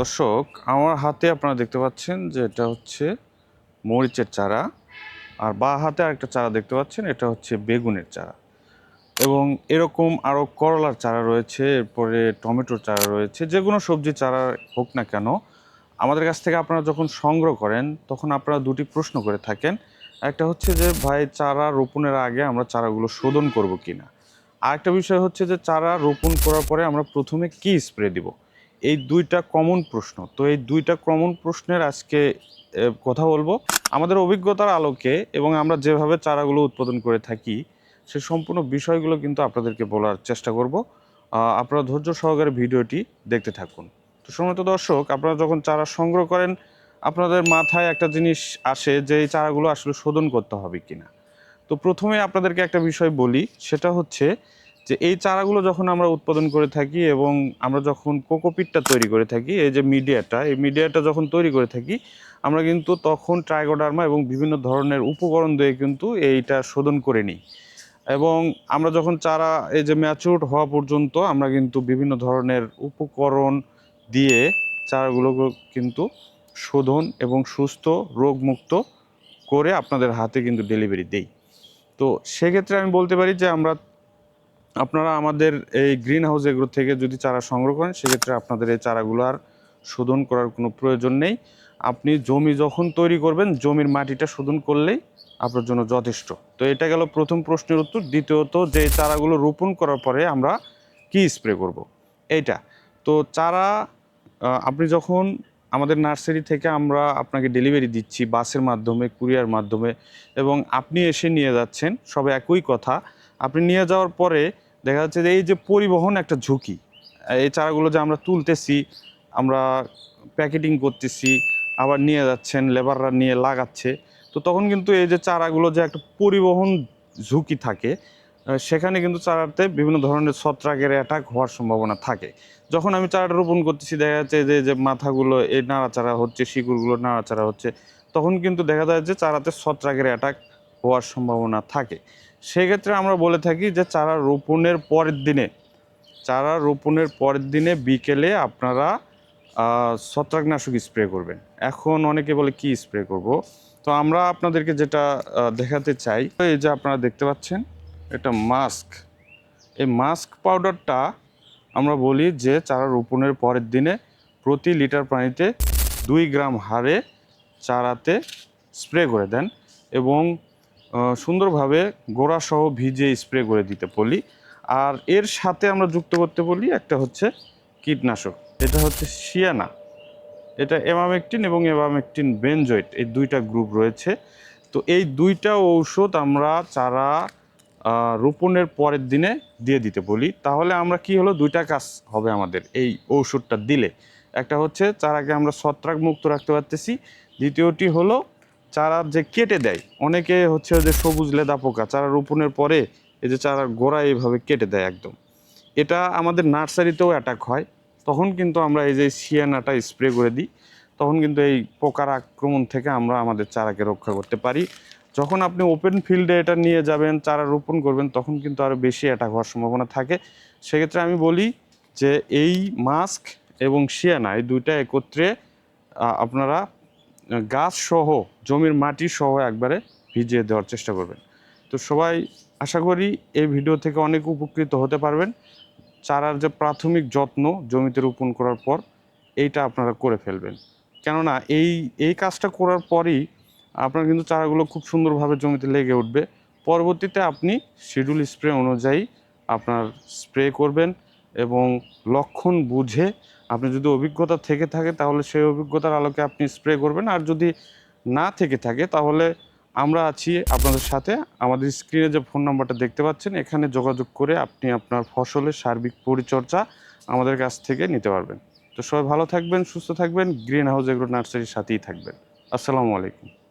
দর্শক, আমার হাতে আপনারা দেখতে পাচ্ছেন যে এটা হচ্ছে মরিচের চারা। আর বা হাতে আরেকটা চারা দেখতে পাচ্ছেন, এটা হচ্ছে বেগুনের চারা। এবং এরকম আরও করলার চারা রয়েছে, এরপরে টমেটোর চারা রয়েছে, যে কোনো সবজি চারা হোক না কেন, আমাদের কাছ থেকে আপনারা যখন সংগ্রহ করেন, তখন আপনারা দুটি প্রশ্ন করে থাকেন। একটা হচ্ছে যে, ভাই, চারা রোপণের আগে আমরা চারাগুলো শোধন করব কিনা? আরেকটা বিষয় হচ্ছে যে, চারা রোপণ করার পরে আমরা প্রথমে কি স্প্রে দিব? এই দুইটা কমন প্রশ্ন। তো এই দুইটা কমন প্রশ্নের আজকে কথা বলব। আমাদের অভিজ্ঞতার আলোকে এবং আমরা যেভাবে চারাগুলো উৎপাদন করে থাকি, সে সম্পূর্ণ বিষয়গুলো কিন্তু আপনাদেরকে বলার চেষ্টা করব। আপনারা ধৈর্য সহকারে ভিডিওটি দেখতে থাকুন। তো সময় দর্শক, আপনারা যখন চারা সংগ্রহ করেন, আপনাদের মাথায় একটা জিনিস আসে যে এই চারাগুলো আসলে শোধন করতে হবে কিনা। তো প্রথমে আপনাদেরকে একটা বিষয় বলি, সেটা হচ্ছে যে এই চারাগুলো যখন আমরা উৎপাদন করে থাকি এবং আমরা যখন কোকোপিটটা তৈরি করে থাকি, এই যে মিডিয়াটা, এই মিডিয়াটা যখন তৈরি করে থাকি, আমরা কিন্তু তখন ট্রাইগোডার্মা এবং বিভিন্ন ধরনের উপকরণ দিয়ে কিন্তু এইটা শোধন করে নিই। এবং আমরা যখন চারা এই যে ম্যাচিউর হওয়া পর্যন্ত আমরা কিন্তু বিভিন্ন ধরনের উপকরণ দিয়ে চারাগুলো কিন্তু শোধন এবং সুস্থ, রোগমুক্ত করে আপনাদের হাতে কিন্তু ডেলিভারি দেই। তো সেক্ষেত্রে আমি বলতে পারি যে আমরা আপনারা আমাদের এই গ্রিন হাউস এগুলো থেকে যদি চারা সংগ্রহ করেন, সেক্ষেত্রে আপনাদের এই চারাগুলো আর শোধন করার কোনো প্রয়োজন নেই। আপনি জমি যখন তৈরি করবেন, জমির মাটিটা শোধন করলেই আপনার জন্য যথেষ্ট। তো এটা গেল প্রথম প্রশ্নের উত্তর। দ্বিতীয়ত, যে চারাগুলো রোপণ করার পরে আমরা কি স্প্রে করব। এইটা। তো চারা আপনি যখন আমাদের নার্সারি থেকে আমরা আপনাকে ডেলিভারি দিচ্ছি, বাসের মাধ্যমে, কুরিয়ার মাধ্যমে, এবং আপনি এসে নিয়ে যাচ্ছেন, সব একই কথা। আপনি নিয়ে যাওয়ার পরে দেখা যাচ্ছে যে এই যে পরিবহন একটা ঝুঁকি, এই চারাগুলো যে আমরা তুলতেছি, আমরা প্যাকেটিং করতেছি, আবার নিয়ে যাচ্ছেন, লেবাররা নিয়ে লাগাচ্ছে, তো তখন কিন্তু এই যে চারাগুলো যে একটা পরিবহন ঝুঁকি থাকে সেখানে কিন্তু চারাতে বিভিন্ন ধরনের ছত্রাকের অ্যাটাক হওয়ার সম্ভাবনা থাকে। যখন আমি চারাটা রোপণ করতেছি, দেখা যাচ্ছে যে যে মাথাগুলো এই নাড়াচাড়া হচ্ছে, শিকড়গুলো নাড়াচাড়া হচ্ছে, তখন কিন্তু দেখা যায় যে চারাতে ছত্রাকের অ্যাটাক হওয়ার সম্ভাবনা থাকে। সেক্ষেত্রে আমরা বলে থাকি যে, চারা রোপণের পরের দিনে, চারা রোপণের পরের দিনে বিকেলে আপনারা ছত্রাকনাশক স্প্রে করবেন। এখন অনেকে বলে, কি স্প্রে করব? তো আমরা আপনাদেরকে যেটা দেখাতে চাই, এই যে আপনারা দেখতে পাচ্ছেন এটা মাস্ক। এই মাস্ক পাউডারটা আমরা বলি যে, চারা রোপণের পরের দিনে প্রতি লিটার পানিতে দুই গ্রাম হারে চারাতে স্প্রে করে দেন এবং সুন্দরভাবে গোড়াসহ ভিজে স্প্রে করে দিতে বলি। আর এর সাথে আমরা যুক্ত করতে বলি একটা হচ্ছে কীটনাশক। এটা হচ্ছে শিয়ানা এটা এমামেকটিন এবং এমামেকটিন বেনজয়েট, এই দুইটা গ্রুপ রয়েছে। তো এই দুইটা ঔষধ আমরা চারা রোপণের পরের দিনে দিয়ে দিতে বলি। তাহলে আমরা কি হলো? দুইটা কাজ হবে আমাদের এই ঔষধটা দিলে। একটা হচ্ছে চারাকে আমরা ছত্রাক মুক্ত রাখতে পারতেছি। দ্বিতীয়টি হলো চারা যে কেটে দেয়, অনেকে হচ্ছে যে সবুজ লেদা পোকা, চারা রোপণের পরে এই যে চারার গোড়া এইভাবে কেটে দেয় একদম। এটা আমাদের নার্সারিতেও অ্যাটাক হয়। তখন কিন্তু আমরা এই যে সিয়ানাটা স্প্রে করে দিই। তখন কিন্তু এই পোকার আক্রমণ থেকে আমরা আমাদের চারাকে রক্ষা করতে পারি। যখন আপনি ওপেন ফিল্ডে এটা নিয়ে যাবেন, চারা রোপণ করবেন, তখন কিন্তু আরও বেশি অ্যাটাক হওয়ার সম্ভাবনা থাকে। সেক্ষেত্রে আমি বলি যে এই মাস্ক এবং শিয়ানা এই দুইটা একত্রে আপনারা গাছ সহ জমির মাটি সহ একবারে ভিজিয়ে দেওয়ার চেষ্টা করবেন। তো সবাই আশা করি এই ভিডিও থেকে অনেক উপকৃত হতে পারবেন। চারার যে প্রাথমিক যত্ন জমিতে রোপণ করার পর, এইটা আপনারা করে ফেলবেন। কেননা এই এই কাজটা করার পরই আপনার কিন্তু চারাগুলো খুব সুন্দরভাবে জমিতে লেগে উঠবে। পরবর্তীতে আপনি শিডিউল স্প্রে অনুযায়ী আপনার স্প্রে করবেন। এবং লক্ষণ বুঝে আপনি যদি অভিজ্ঞতা থেকে থাকে, তাহলে সেই অভিজ্ঞতার আলোকে আপনি স্প্রে করবেন। আর যদি না থেকে থাকে, তাহলে আমরা আছি আপনাদের সাথে। আমাদের স্ক্রিনে যে ফোন নাম্বারটা দেখতে পাচ্ছেন, এখানে যোগাযোগ করে আপনি আপনার ফসলের সার্বিক পরিচর্যা আমাদের কাছ থেকে নিতে পারবেন। তো সবাই ভালো থাকবেন, সুস্থ থাকবেন গ্রিন হাউস এগ্রো নার্সারির সাথেই থাকবেন। আসসালামু আলাইকুম।